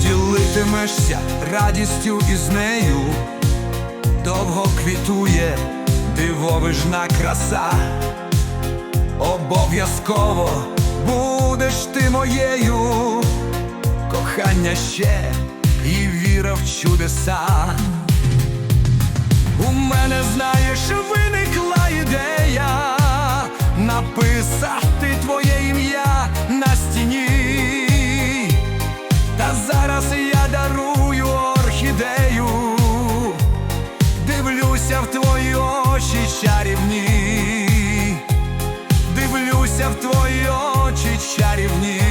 Ділитимешся радістю із нею, довго квітує дивовижна краса. Обов'язково будеш ти моєю, кохання ще і віра в чудеса. У мене, знаєш, виникла ідея дивлюся в твої очі чарівні, дивлюся в твої очі чарівні.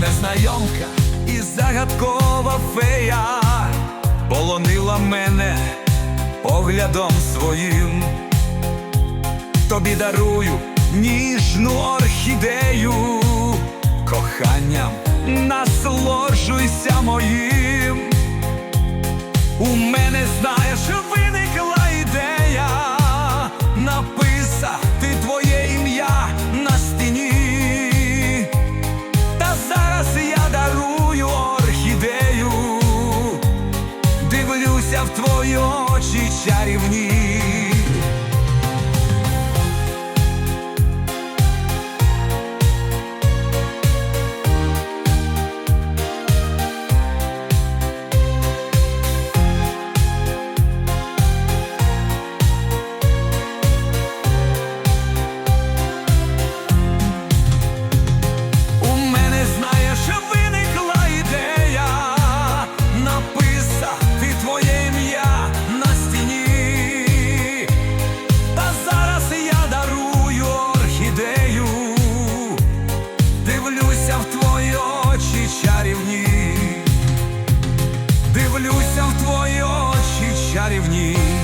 Незнайомка і загадкова фея полонила мене поглядом своїм. Тобі дарую ніжну орхідею, коханням насолоджуйся моїм. У мене, знаєш, виникла в твої очі чарівні. Дивлюся в твої очі чарівні.